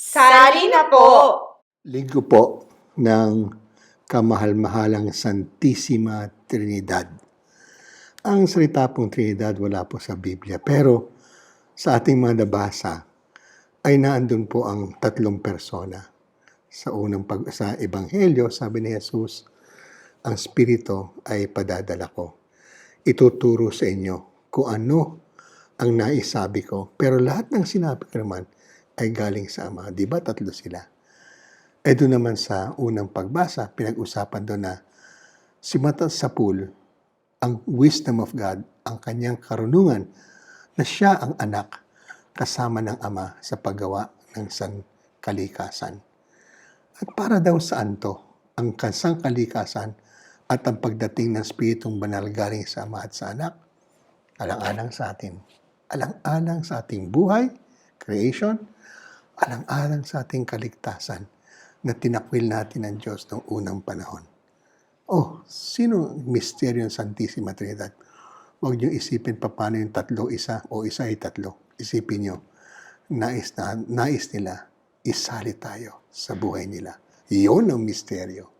Sali na po! Linggo po ng kamahal-mahalang Santisima Trinidad. Ang salita pong Trinidad wala po sa Biblia, pero sa ating mga nabasa ay naandun po ang tatlong persona. Sa unang pag sa ebanghelyo, sabi ni Jesus, ang spirito ay padadala ko. Ituturo sa inyo kung ano ang naisabi ko. Pero lahat ng sinabi ko naman ay galing sa Ama. Di ba tatlo sila? Eh doon naman sa unang pagbasa, pinag-usapan doon na si Mata sa pool, ang wisdom of God, ang kanyang karunungan, na siya ang anak kasama ng ama sa paggawa ng sangkalikasan. At para daw saan to, ang kasang kalikasan at ang pagdating ng Spiritong Banal galing sa Ama at sa Anak, alang-alang sa atin. Alang-alang sa ating buhay, creation, alang-alang sa ating kaligtasan na tinakwil natin ng Diyos noong unang panahon. Oh, sino misteryo ng Santissima Trinidad? Huwag niyo isipin pa paano yung tatlo isa o isa ay tatlo. Isipin niyo, nais, na, nais nila isali tayo sa buhay nila. Iyon ang misteryo.